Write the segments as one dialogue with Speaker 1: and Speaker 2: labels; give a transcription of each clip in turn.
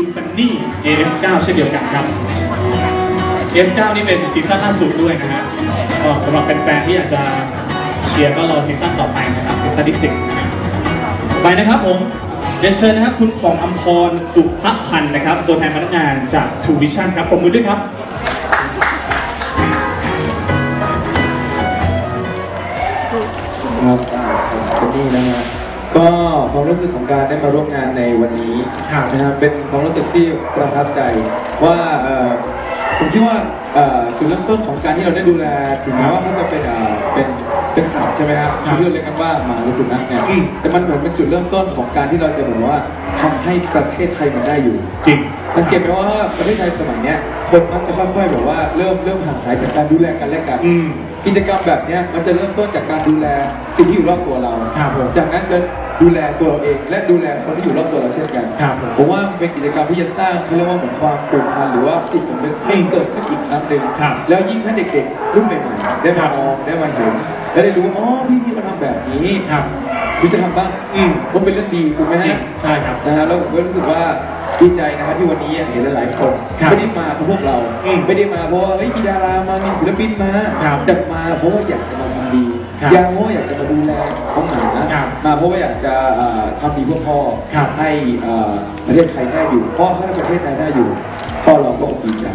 Speaker 1: คุณซันนี่ AF9 เช่นเดียวกันครับ F9 นี่เป็นซีซั่นล่าสุดด้วยนะฮะก็สำหรับแฟนๆที่อยากจะเชียร์ก็รอซีซั่นต่อไปนะครับซีซั่นที่สิบไปนะครับผมเรียนเชิญนะครับคุณปองอัมพรสุภพันธ์นะครับ ตัวแทนพนักงานจาก True Vision ครับปรบมือด้วยครับ
Speaker 2: ครับเป็นนี่นะฮะ ก็ความรู้สึกของการได้มาร่วมงานในวันนี้
Speaker 1: ครับ
Speaker 2: นะครับเป็นความรู้สึกที่ประทับใจว่าเอ่อผมคิดว่าเอ่อจุดเริ่มต้นของการที่เราได้ดูแลถึงแม้ว่าเขาจะเป็นเอ่อเป็นเป็นสัตว์ใช่ไหมครับ
Speaker 1: ครับ
Speaker 2: ที่เราเรียกกันว่าหมาหรือสุนัขเนี่ย
Speaker 1: อืม
Speaker 2: แต่มันเหมือนเป็นจุดเริ่มต้นของการที่เราจะเหมือนว่าทำให้ประเทศไทยมันได้อยู่
Speaker 1: จริง
Speaker 2: สังเกตไหมว่าประเทศไทยสมัยเนี้ยคนมักจะค่อยๆแบบว่าเริ่มเริ่มห่างหายจากการดูแลกันและกัน
Speaker 1: อืม
Speaker 2: กิจกรรมแบบเนี้ยมันจะเริ่มต้นจากการดูแลสิ่งที่อยู่รอบตัวเรา
Speaker 1: ครับผม
Speaker 2: จากนั้นจะดูแลตัวเราเองและดูแลคนที่อยู่รอบตัวเราเช่นกัน
Speaker 1: ครับผม
Speaker 2: ผมว่าเป็นกิจกรรมที่จะสร้างเขาเรียกว่าเหมือนความผูกพันหรือว่าจิตสำนึกให้เกิดขึ้นอีกครั้งหนึ่ง
Speaker 1: ครับ
Speaker 2: แล้วยิ่งถ้าเด็กๆรุ่นใหม่ๆได้มามองได้มาเห็นและได้รู้ว่าอ๋อพี่พี่มาทำแบบนี้
Speaker 1: ครับ
Speaker 2: คุณจะทำบ้าง
Speaker 1: อืม
Speaker 2: มันเป็นเรื่องดีถูกไหม
Speaker 1: จริง
Speaker 2: ฮะ
Speaker 1: ใช่ครับ
Speaker 2: นะฮะแล้วผมก็รู้สึกว่า ดีใจนะครับที่วันนี้เห็นหลายๆคน
Speaker 1: ครับ
Speaker 2: ไม่ได้มาเพราะพวกเรา
Speaker 1: อืม
Speaker 2: ไม่ได้มาเพราะว่าเฮ้ยมีดารามามีศิลปินมา
Speaker 1: ครับ
Speaker 2: แต่มาเพราะว่าอยากจะมาทำดี
Speaker 1: ครับ
Speaker 2: อยากเพราะว่าอยากจะมาดูแลของหมา
Speaker 1: ครับ
Speaker 2: มาเพราะว่าอยากจะเอ่อทำดีเพื่อพ่อ
Speaker 1: ครับ
Speaker 2: ให้เอ่อประเทศไทยได้อยู่พ่อให้ประเทศไทยได้อยู่พ่อเราก็ดีใจ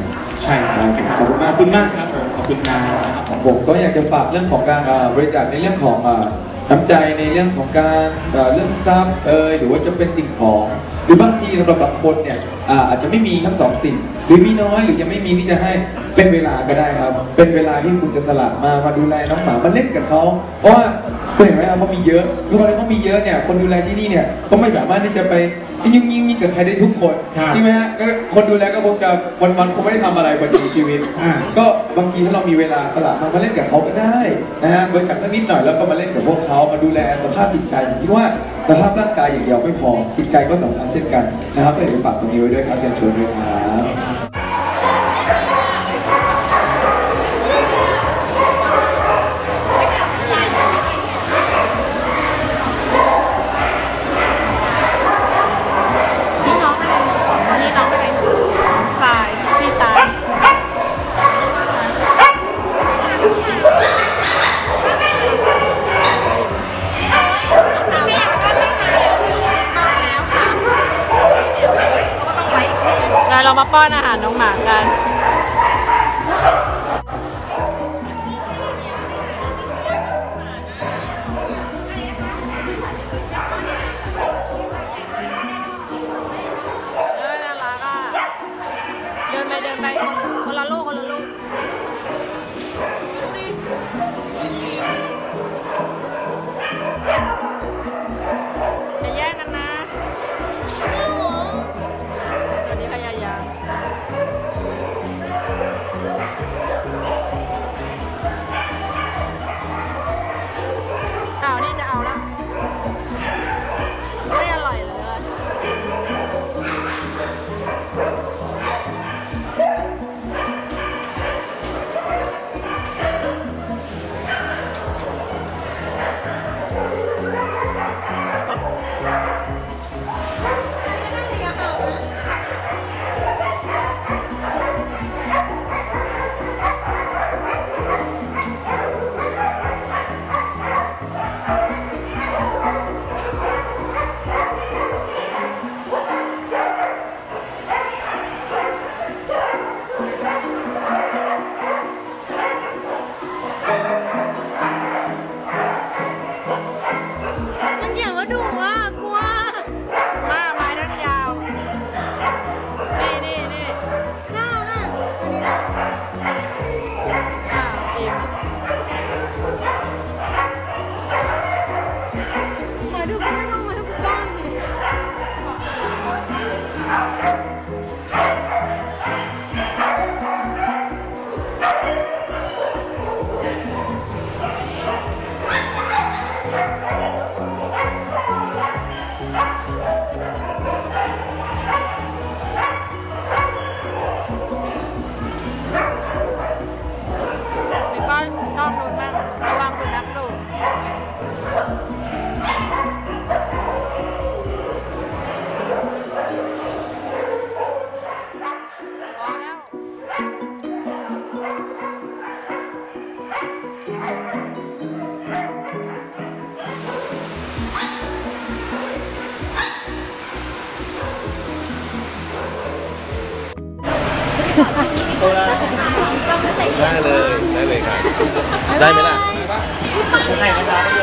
Speaker 1: ใช่ครับ
Speaker 2: ขอบคุณมาก
Speaker 1: ขอบคุณมากครับผมขอบคุณครับ
Speaker 2: ผมก็อยากจะฝากเรื่องของการเอ่อบริจาคในเรื่องของเอ่อน้ำใจในเรื่องของการเอ่อเรื่องทรัพย์เอยหรือว่าจะเป็นสิ่งของ หรือบางทีสำหรับบางคนเนี่ยอาจจะไม่มีทั้งสองสิ่ง หรือมีน้อยหรือยังไม่มีที่จะให้เป็นเวลาก็ได้ครับ เป็นเวลาที่คุณจะสละมามาดูแลน้องหมามาเล่นกับเขาเพราะว่าเห็นไหมครับเขามีเยอะทุกคนเขามีเยอะเนี่ยคนดูแลที่นี่เนี่ยก็ไม่สามารถที่จะไป ยิ่งยิ่งยิ่งกับใครได้ทุกคน
Speaker 1: ครับ
Speaker 2: ใช่ไหมฮะก็คนดูแลก็คงจะวันๆคงไม่ได้ทำอะไรบนชีวิต
Speaker 1: อ่า
Speaker 2: ก็บางทีถ้าเรามีเวลาสละมามาเล่นกับเขาก็ได้นะฮะบริจาคสักนิดหน่อยแล้วก็มาเล่นกับพวกเขามาดูแลสภาพจิตใจผมคิดว่าสภาพร่างกายอย่างเดียวไม่พอจิตใจก็สำคัญเช่นกันนะครับก็อยากจะฝากตรงนี้ไว้ด้วยครับเชิญชวนด้วยครับ
Speaker 3: มาป้อนอาหารน้องหมากัน
Speaker 4: ได้เลย ได้เลยครับ ได้ไหมล่ะ
Speaker 1: ใช่ไหมครับ